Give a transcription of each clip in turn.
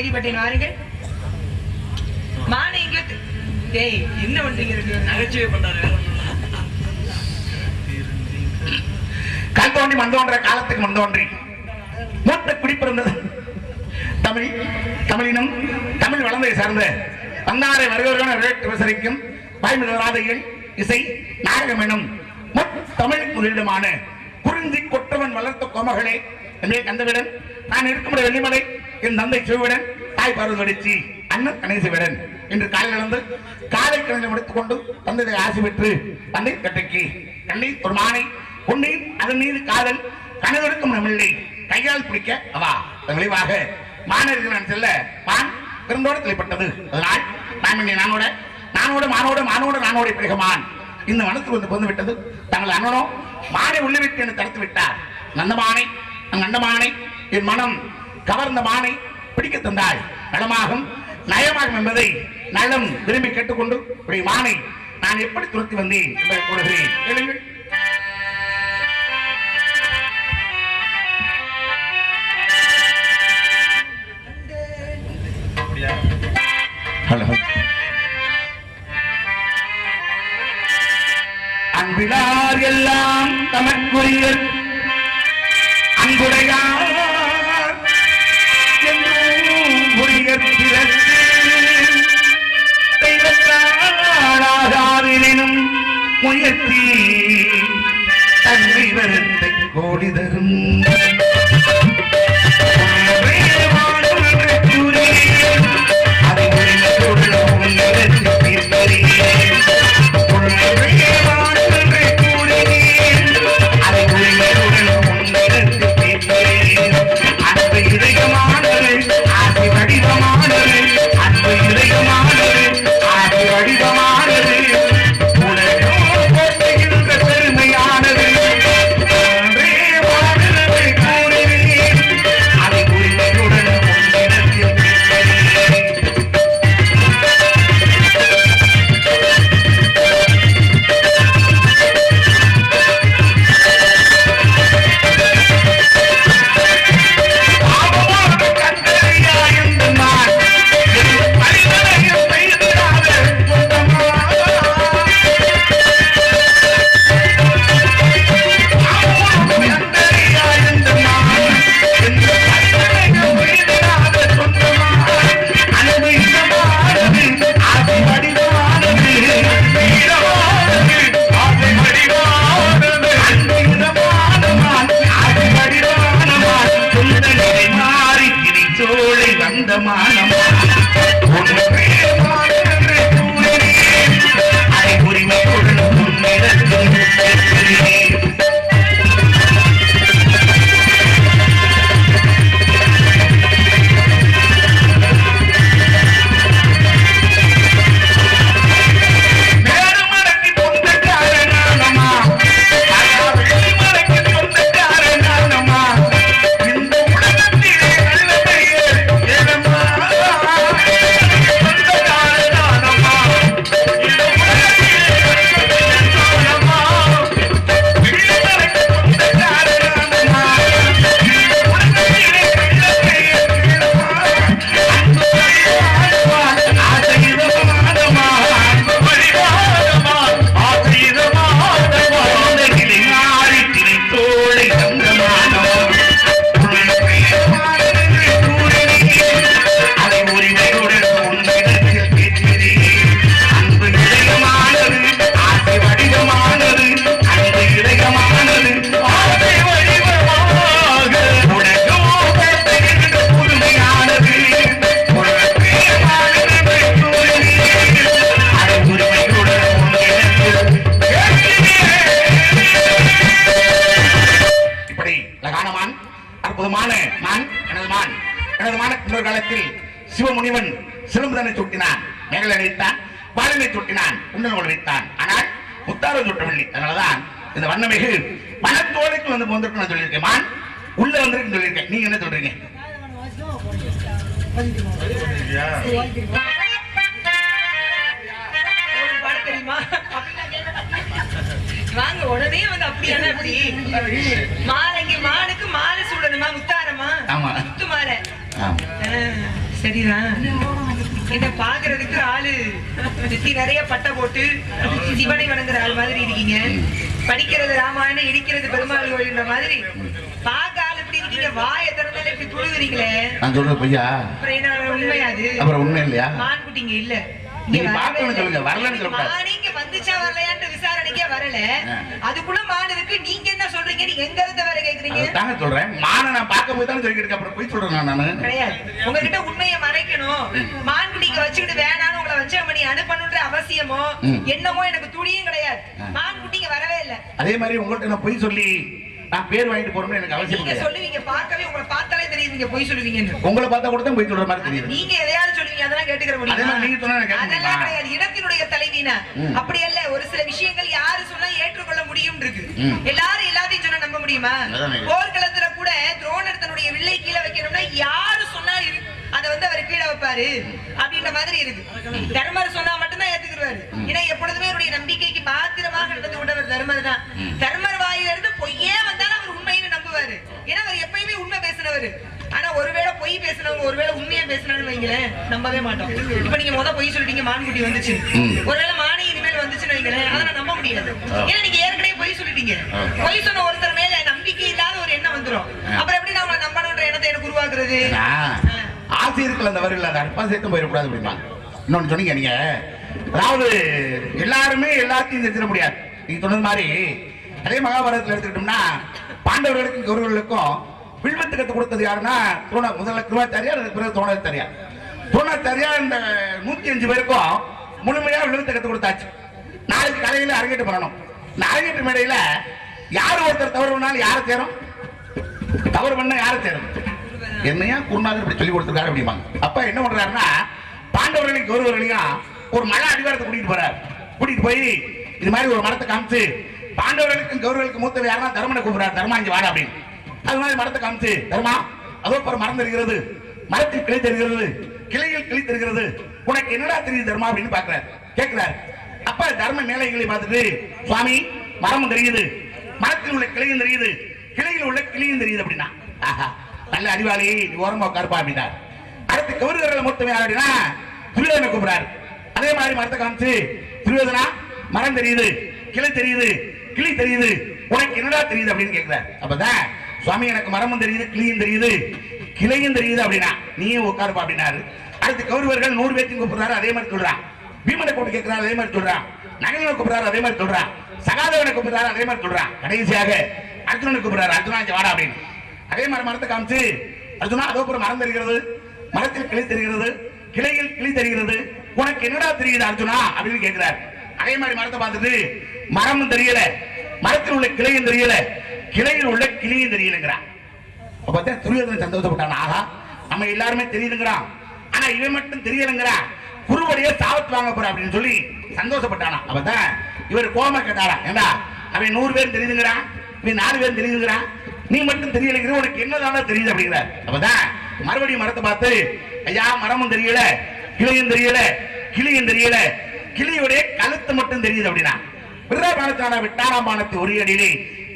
கேள்விப்பட்டேன் வாருங்கள். மானை இங்க டேய் என்ன பண்றீங்க? நகைச்சுவை பண்றாரு கல் தோன்றி மண் தோன்ற காலத்துக்கு மண் தோன்றி மூத்த குடிப்பிறந்தது. தமிழ் தமிழினம் தமிழ் வளர்ந்ததை சார்ந்த பன்னாரை வருகிறவர்கள் விளையாட்டு விசரிக்கும் வாய்மிழராதைகள் இசை நாடகம் எனும் தமிழ் முதலிடமான குறிஞ்சி கொற்றவன் வளர்த்த கோமகளே. என்னுடைய கந்தவிடன் நான் இருக்கும் வெள்ளிமலை. என் தந்தை சிவவிடன் தாய் பார்வதிச்சி அண்ணன் கணேசவிடன் இன்று காலை நடந்து காலை கிழமை முடித்துக் கொண்டு தந்தை ஆசி பெற்று தந்தை கட்டைக்கு கண்ணி ஒரு மானை பொன்னி அதன் மீது காதல் கணவருக்கும் நம்மில்லை கையால் பிடிக்க அவா. விளைவாக மாணவர்கள் நான் செல்ல மான் பிறந்தோடு தலைப்பட்டது அதனால் நான் நானோட நானோட மானோட மானோட நானோட பிறகுமான் இந்த மனத்துக்கு வந்து பொந்து விட்டது. தங்கள் அண்ணனோ மானை உள்ளே விட்டு என்று தடுத்து விட்டார். நந்தமானை நந்தமானை என் மனம் கவர்ந்த மானை பிடிக்க தந்தாள். நலமாகும் நயமாகும் என்பதை நலம் விரும்பி கேட்டுக்கொண்டு மானை நான் எப்படி துரத்தி வந்தேன் என்பதை கூறுகிறேன். கேளுங்கள். ஹலோ அன்பிலார் எல்லாம் தமக்குரியர். அன்புடையார் உரியர் பிறர்க்கு முயற்சி தன்மை வருத்தை கோடி தரும். மேகலை அணிவித்தான் பாலினை சுட்டினான் உண்டல் வைத்தான் ஆனால் முத்தாரம் சுட்டவில்லை அதனாலதான் இந்த வண்ணமிகு மனத்தோலைக்கு வந்து வந்திருக்கு நான் சொல்லியிருக்கேன். மான் உள்ள வந்திருக்கு சொல்லியிருக்கேன். நீங்க என்ன சொல்றீங்க? வாங்க உடனே வந்து அப்படியான அப்படி மாலைக்கு மானுக்கு மாலை சூடணுமா? முத்தாரமா. முத்து மாலை. சரிதான். என்ன பாக்குறதுக்கு ஆளு. நெத்தி நிறைய பட்டை போட்டு சிவனை வணங்குற ஆள் மாதிரி இருக்கீங்க. படிக்கிறது ராமாயணம் இடிக்கிறது பெருமாள் கோயில்ன்ற மாதிரி. பார்க்க ஆள் இப்படி இருக்கீங்க? வாயை திறந்தாலே இப்படி புழுகுறீங்களே. நான் சொல்றது பொய்யா? அப்புறம் என்ன உண்மையா அது. அப்புறம் உண்மை இல்லையா? மான் குட்டிங்க இல்ல. நீங்க வந்துச்சா வரலையான்ற விசாரணைக்கே வரல. அதுக்குள்ள மான் இருக்கு நீங்க என்ன சொல்றீங்க நீங்க எங்க இருந்து வேற கேக்குறீங்க? தாங்க சொல்றேன். மான நான் பார்க்க போய் தானே சொல்லிட்டு இருக்கேன். அப்புறம் போய் சொல்றேன் நானு கிடையாது. உங்ககிட்ட உண்மையை மறைக்கணும். மான்குட்டிங்க வச்சுக்கிட்டு வேணான்னு உங்களை வச்சு பண்ணி அனுப்பணுன்ற அவசியமோ ம். என்னமோ எனக்கு துணியும் கிடையாது. ஆ. மான்குட்டிங்க வரவே இல்ல. அதே மாதிரி உங்கள்ட்ட நான் பொய் சொல்லி நான் பேர் வாங்கிட்டு போறோம்னு எனக்கு அவசியம் நீங்க கிடையாது. சொல்லுவீங்க பார்க்கவே உங்களை பார்த்தாலே தெரியுது நீங்க பொய் உங்களை பார்த்தா கூட தான் பொய் சொல்ற மாதிரி நீங்க எதையாவது சொல்லுவீங்க அதெல்லாம் கேட்டுக்கிற முடியுமா? நீங்க சொன்னா அதெல்லாம்? கிடையாது. இடத்தினுடைய தலைவீனா. அப்படி அல்ல ஒரு சில விஷயங்கள் யாரு சொன்னா ஏற்றுக்கொள்ள முடியும் இருக்கு. எல்லாரும் நம்ப முடியுமா. போர்க்களத்துல கூட துரோணர் தன்னுடைய வில்லை கீழே வைக்கணும்னா யாரு சொன்னா அதை வந்து அவர் கீழே வைப்பாரு அப்படின்ற மாதிரி இருக்கு. தர்மர் சொன்னா மட்டும்தான் ஏத்துக்குருவாரு ஏன்னா எப்பொழுதுமே அவருடைய நம்பிக்கைக்கு பாத்திரமாக நடந்து கொண்டவர் தர்மர் தான். தர்மர் வாயில இருந்து பொய்யே வந்தாலும் அவர் உண்மைன்னு நம்புவாரு. ஏன்னா அவர் எப்பயுமே உண்மை பேசினவர். ஆனா ஒருவேளை பொய் பேசினவங்க ஒருவேளை உண்மையா பேசினான்னு வைங்களேன் நம்பவே மாட்டோம். இப்ப நீங்க முத பொய் சொல்லிட்டீங்க மான்குட்டி வந்துச்சு. ஒருவேளை மானி வந்துச்சுன்னு வைங்களேன் அதெல்லாம் நம்ப முடியாது. ஏன்னா நீங்க ஏற்கனவே பொய் சொல்லிட்டீங்க. பொய் சொன்ன ஒருத்தர் மேல நம்பிக்கை இல்லாத ஒரு எண்ணம் வந்துரும். ஆ. அப்புறம் எப்படி நான் உங்களை நம்பணுன்ற எண்ணத்தை எனக்கு உருவாக்குறது? ஆசை இருக்குல்ல அந்த வரியில் அந்த அற்பா சேர்த்து போயிடக்கூடாது சொன்னீங்க நீங்க. அதாவது எல்லாருமே எல்லாத்தையும் தெரிஞ்சிட முடியாது. நீங்க சொன்னது மாதிரி அதே மகாபாரதத்தில் எடுத்துக்கிட்டோம்னா பாண்டவர்களுக்கும் கௌரவர்களுக்கும் வில்வத்து கத்து கொடுத்தது யாருன்னா துரோண முதல்ல கிருவாச்சாரியார் அதுக்கு பிறகு துரோணாச்சாரியார். துரோணாச்சாரியார் இந்த நூத்தி அஞ்சு பேருக்கும் முழுமையா வில்வத்தை கத்து கொடுத்தாச்சு. நாளைக்கு காலையில அரங்கேற்றம் பண்ணணும் இந்த அரங்கேற்ற மேடையில யார் ஒருத்தர் தவறு பண்ணாலும் யாரை சேரும் தவறு பண்ண யாரை சேரும் என்னையா குருநாதர் இப்படி சொல்லி கொடுத்துருக்காரு அப்படிம்பாங்க. அப்ப என்ன பண்றாருன்னா பாண்டவர்களையும் கௌரவர்களையும் ஒரு மழை அடிவாரத்தை கூட்டிட்டு போறாரு. கூட்டிட்டு போய் இது மாதிரி ஒரு மரத்தை காமிச்சு பாண்டவர்களுக்கும் கௌரவர்களுக்கு மூத்தவர் யாருன்னா தர்மனை கூப்பிடுறாரு. தர்மா இங்க வாடா அப்படின்னு. அது மாதிரி மரத்தை காமிச்சு தர்மா அதோ ஒரு மரம் தெரிகிறது. மரத்தில் கிளை தெரிகிறது. கிளையில் கிளை தெரிகிறது. உனக்கு என்னடா தெரியுது தர்மா அப்படின்னு பாக்குறாரு கேட்கிறாரு. அப்ப தர்ம மேலைகளை பார்த்துட்டு சுவாமி மரமும் தெரியுது. மரத்தில் உள்ள கிளையும் தெரியுது. கிளையில் உள்ள கிளியும் தெரியுது அப்படின்னா. ஆஹா, நல்ல அறிவாளி நீ ஓரமா உட்காருப்பா அப்படின்னார். அடுத்து கௌரவர்களை மொத்தமே அப்படின்னா துரியோதனை கூப்பிடாரு அதே மாதிரி மரத்தை காமிச்சு துரியோதனா மரம் தெரியுது கிளை தெரியுது கிளி தெரியுது உனக்கு என்னடா தெரியுது அப்படின்னு கேட்கிறார் அப்பதான் சுவாமி எனக்கு மரமும் தெரியுது கிளியும் தெரியுது கிளையும் தெரியுது அப்படின்னா நீயும் உட்காருப்பா அப்படின்னாரு. அடுத்து கௌரவர்கள் நூறு பேர்த்தையும் கூப்பிடுறாரு அதே மாதிரி சொல்றான். பீமனை கூப்பிட்டு கேட்கிறார் அதே மாதிரி சொல்றான் நகரனை கூப்பிடுறாரு அதே மாதிரி சொல்றான் சகாதேவனை கூப்பிடுறாரு அதே மாதிரி சொல்றான் கடைசியாக அர்ஜுனனை கூப்பிடுறாரு அர்ஜுனா இங்க வாடா அப்படின்னு. அதே மாதிரி மரத்தை காமிச்சு அர்ஜுனா அதோ ஒரு மரம் தெரிகிறது. மரத்தில் கிளி தெரிகிறது. கிளையில் கிளி தெரிகிறது. உனக்கு என்னடா தெரியுது அர்ஜுனா? அப்படின்னு கேட்கிறார் அதே மாதிரி மரத்தை பார்த்துட்டு மரமும் தெரியல. மரத்தில் உள்ள கிளையும் தெரியல. கிளையில் உள்ள கிளியும் தெரியலங்கிறான் பார்த்தா துரியோதனை சந்தோஷப்பட்டான். ஆகா நம்ம எல்லாருமே தெரியுதுங்கிறான். ஆனா இவன் மட்டும் தெரியலங்கிறான் குருவடியே சாவத்து வாங்க போற அப்படின்னு சொல்லி சந்தோஷப்பட்டானா. அப்பதான் இவர் கோம கேட்டாரா ஏண்டா அவன் நூறு பேர் தெரியுதுங்கிறான் இவன் நாலு பேர் தெரியுதுங்கிறான் நீ மட்டும் தெரியலைங்கிற உனக்கு என்னதான தெரியுது அப்படிங்கிறார். அப்பதான் மறுபடியும் மரத்தை பார்த்து ஐயா மரமும் தெரியல கிளியும் தெரியல கிளியும் தெரியல கிளியுடைய கழுத்து மட்டும் தெரியுது அப்படின்னா பிரபானத்தான விட்டாரம்பானத்தை ஒரு அடியிலே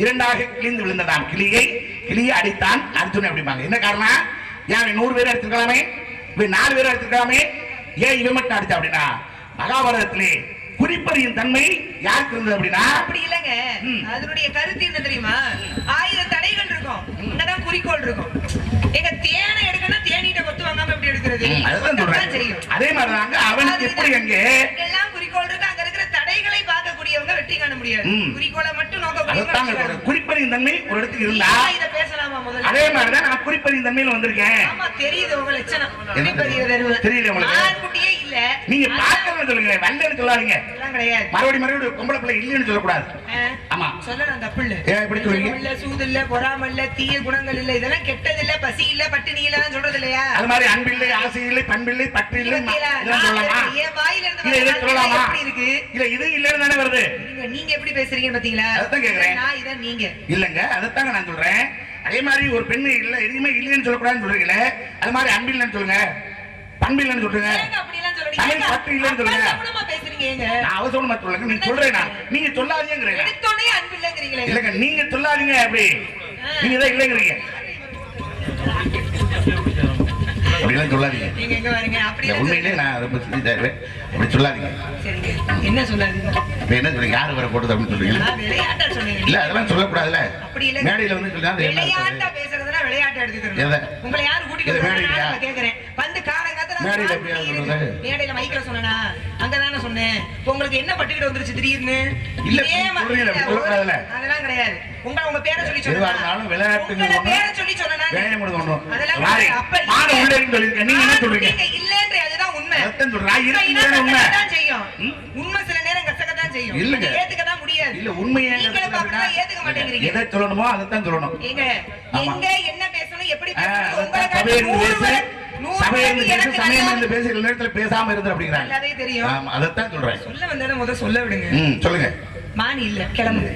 இரண்டாக கிழிந்து விழுந்ததாம். கிளியை கிளியை அடித்தான் அர்ஜுன் அப்படிம்பாங்க. என்ன காரணம்? ஏன் நூறு பேர் எடுத்துக்கலாமே இவன் நாலு பேர் எடுத்துக்கலாமே ஏன் இவன் மட்டும் அடிச்சா அப்படின்னா மகாபாரதத்திலே குறிப்பறியும் தன்மை யாருக்கு இருந்தது அப்படின்னா அப்படி இல்லைங்க. அதனுடைய கருத்து என்ன தெரியுமா? ஆயிரம் தடைகள் இருக்கும். இங்கதான் குறிக்கோள் இருக்கும். எங்க தேனை எடுக்கணும் தேனீட்ட கொத்து வாங்காம எப்படி எடுக்கிறது? அதுதான் சொல்றேன். அதே மாதிரிதாங்க அவனுக்கு எப்படி அங்கே எல்லாம் குறிக்கோள் இருக்கு. அங்க இருக்கிற தடைகளை பார்க்கக்கூடியவங்க வெற்றி காண முடியாது. குறிக்கோளை மட்டும் சொல்றேன் குறிப்பறியும் தன்மை ஒரு இடத்துக்கு இருந்தா நீங்க இத பேசலாமா முதல்ல? அதே மாதிரிதான் நான் குறிப்பறியும் தன்மையில வந்திருக்கேன். ஆமா தெரியுது உங்க லட்சணம். தெரியல உங்களுக்கு? ஆண்குட்டியே இல்ல. நீங்க ஆனா, பார்க்கணும்னு சொல்லுங்க வல்லன்னு சொல்லாதீங்க. அதெல்லாம் கிடையாது. மறுபடியும் மறுபடியும் பொம்பளை பிள்ளை இல்லைன்னு சொல்லக்கூடாது. ஆமா. சொல்லலாம் தப்பு இல்ல சொல்றீங்க? இல்ல சூது இல்ல பொறாம இல்ல தீய குணங்கள் இல்ல இதெல்லாம் கெட்டது இல்ல பசி இல்ல பட்டினி இல்லன்னு சொல்றது இல்லையா? அது மாதிரி அன்பில்லை ஆசை இல்லை பண்பில்லை பற்று இல்லை சொல்லலாமா? இல்ல இதை சொல்லலாமா? எப்படி இல்ல இது இல்லைன்னு தானே வருது. நீங்க நீங்க எப்படி பேசுறீங்கன்னு பாத்தீங்களா? அதைத்தான் கேக்குறேன். நான் இதான் நீங்க. இல்லங்க அதைத்தாங்க நான் சொல்றேன். அதே மாதிரி ஒரு பெண்ணு இல்ல எதுவுமே இல்லைன்னு சொல்லக்கூடாதுன்னு சொல்றீங்களே அது மாதிரி அன்பில்லைன்னு சொல்லுங்க. பண்பில்லைன்னு சொல்லுங்க. தமிழ் பற்று இல்லைன்னு சொல்லுங்க. நான் அவசரமா சொல்லுங்க நீங்க சொல்றேன் நீங்க சொல்லாதீங்கிறீங்க இல்லங்க நீங்க சொல்லாதீங்க அப்படி. நீங்க தான் இல்லைங்கிறீங்க. அப்படிலாம் சொல்லாதீங்க. உண்மையிலே நான் ரொம்ப சிரிச்சாரு அப்படி சொல்லாதீங்க. என்ன சொல்லாதீங்க? இப்ப என்ன சொல்றீங்க? யாரு வர போட்டது அப்படின்னு சொல்றீங்க? இல்ல அதெல்லாம் சொல்லக்கூடாதுல்ல. மேடையில வந்து சொல்லி என்ன விளையாட்டா? பேசுறதுனா? எடுத்துக்கிறேன் உங்களை யாரு கூட்டிட்டு எது, மேடையில எப்படியா சொல்றது? மேடையில மைக்ல சொன்னேனா அங்கதானே சொன்னேன் இப்ப உங்களுக்கு என்ன பட்டுக்கிட்டு வந்துருச்சு திடீர்னு இல்ல. அதெல்லாம் கிடையாது உங்க உங்க பேரை சொல்லி எதுவா சொன்னா இருந்தாலும் விளையாட்டுன்னு உங்களை பேரை சொல்லி சொன்னா வேலையை முடிவு பண்ணணும். அதெல்லாம் யாரு? கிடையாது. அப்ப மாடு இல்ல. உள்ள இருக்குன்னு சொல்லிருக்கேன். நீங்க என்ன சொல்றீங்க? நீங்க இல்லன்ற அதுதான் உண்மை. கசக்கத்தான் செய்யும்? உண்மை சில நேரம் கசக்கத்தான் செய்யும் இல்லைங்க. அதை ஏத்துக்கத்தான் முடியாது இல்ல உண்மையை ஏத்துக்க மாட்டேங்கிறீங்க எதை சொல்லணுமோ அதைத்தான் சொல்லணும் ஆமா. எங்க என்ன பேசணும் எப்படி பேசணும் உங்களை சமயம் நல்லா இருந்து பேசு, சில நேரத்துல பேசாம இருந்து அப்படிங்கிறாங்க. நல்லாவே தெரியும். ஆமா, அதைத்தான் சொல்றேன் சொல்ல வந்ததை முத சொல்ல விடுங்க. ம், சொல்லுங்க. மானி இல்ல கிளம்பு.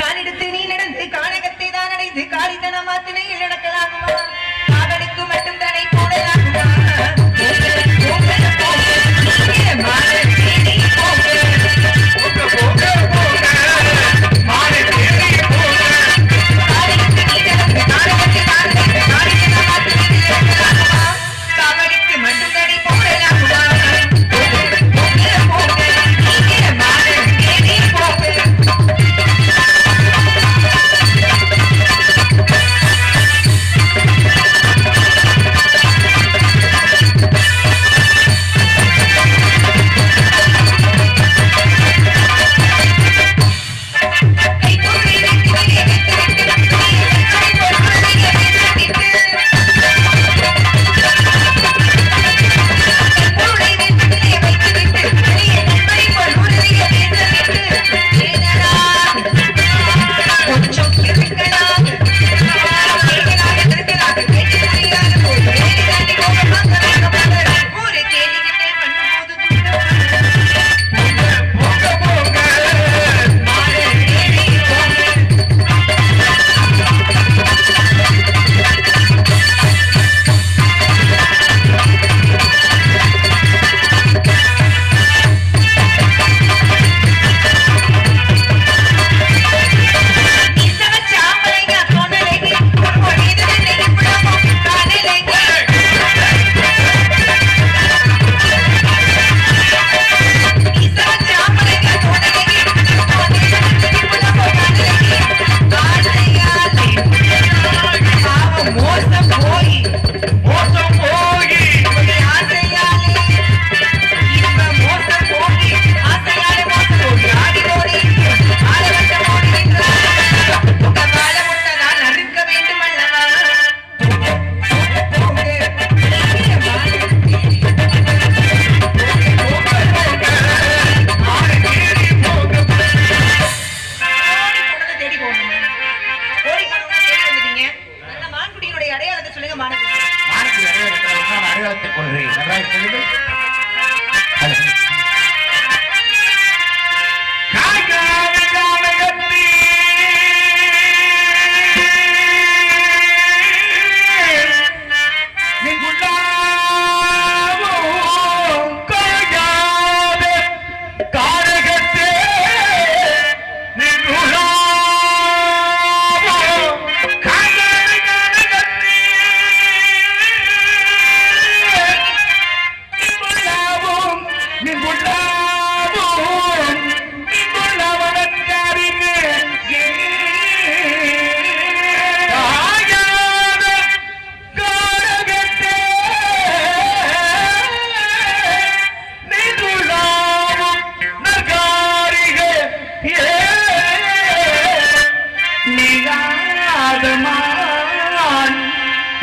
காலெடுத்து நீ நடந்து கானகத்தை தான் அடைந்து காலித்தன மாத்தினையில் நடக்கலாகுமா? காதலுக்கு மட்டும் தடை போடலாகுமா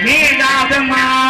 നീ ദാസന്മാർ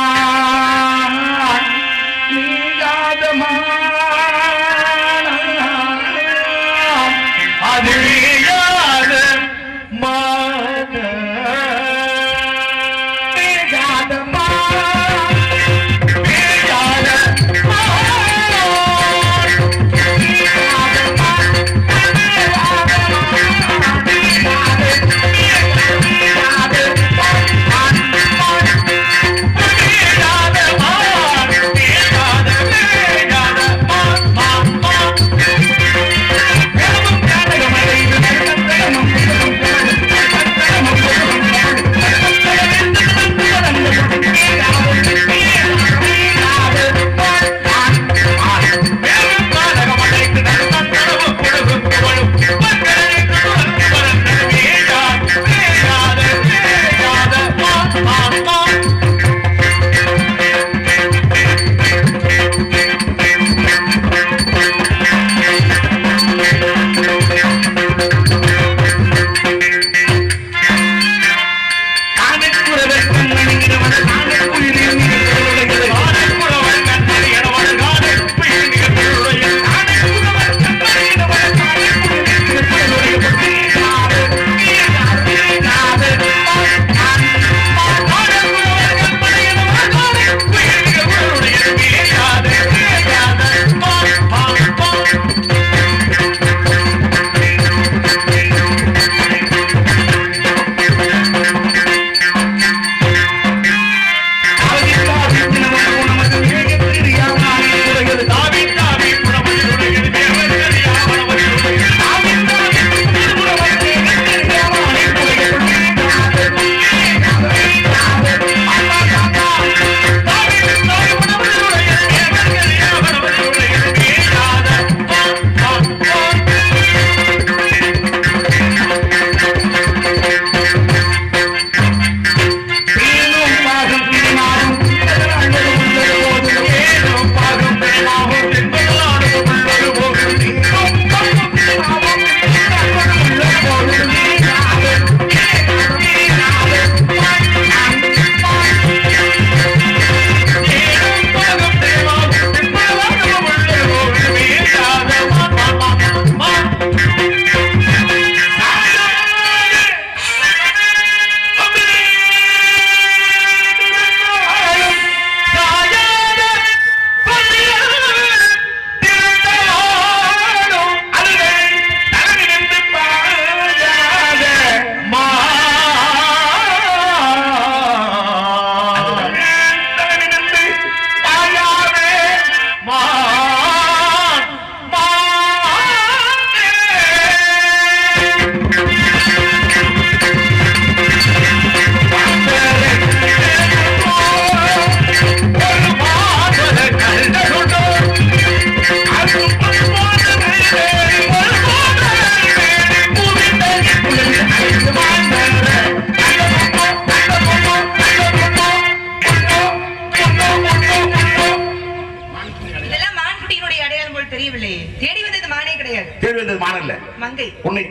என்றால் தெரியவில்லையே தேடி வந்தது மானே கிடையாது. தேடி வந்தது மானல்ல மங்கை. உன்னை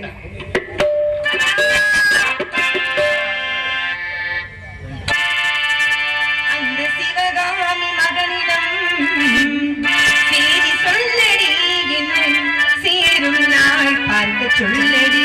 அந்த சிவகாமி மகனிடம் சொல்லடி என்று சேரும் நாள் பார்க்க சொல்லடி.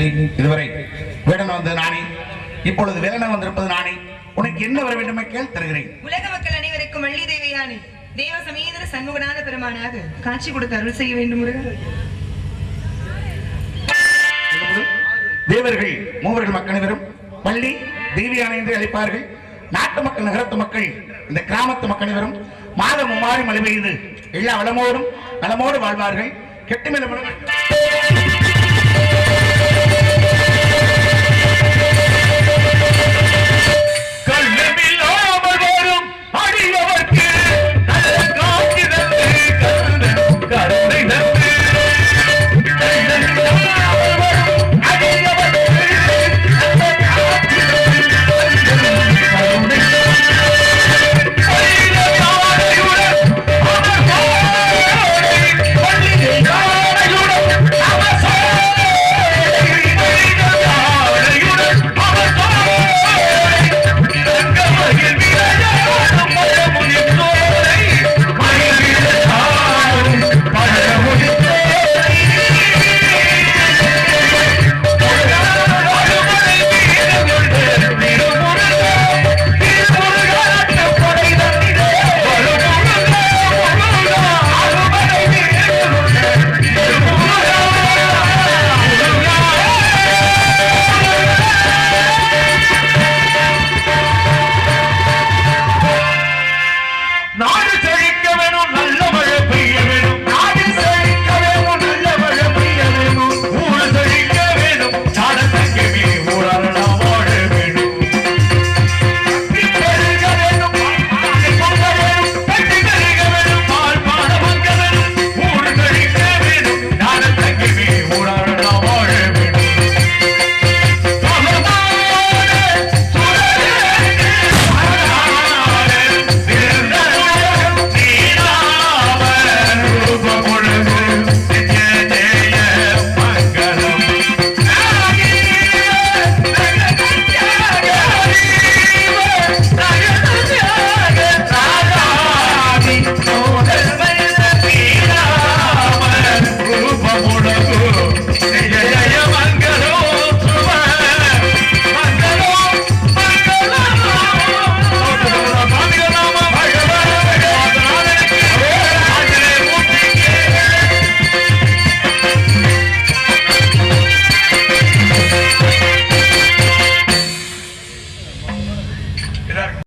பள்ளி இதுவரை வேடன் வந்தது நானே. இப்பொழுது வேலன வந்திருப்பது நானே. உனக்கு என்ன வர வேண்டுமே கேள் தருகிறேன். உலக மக்கள் அனைவருக்கும் வள்ளி தேவையானே. தேவ சமேதர சண்முகனான பெருமானாக காட்சி கொடுத்து அருள் செய்ய வேண்டும் தேவர்கள் மூவர்கள் மக்கள் அனைவரும் பள்ளி தேவியான என்று அழைப்பார்கள். நாட்டு மக்கள் நகரத்து மக்கள் இந்த கிராமத்து மக்கள் அனைவரும் மாதம் மும்மாறி மழை பெய்து எல்லா வளமோடும் நலமோடு வாழ்வார்கள். கெட்டுமிட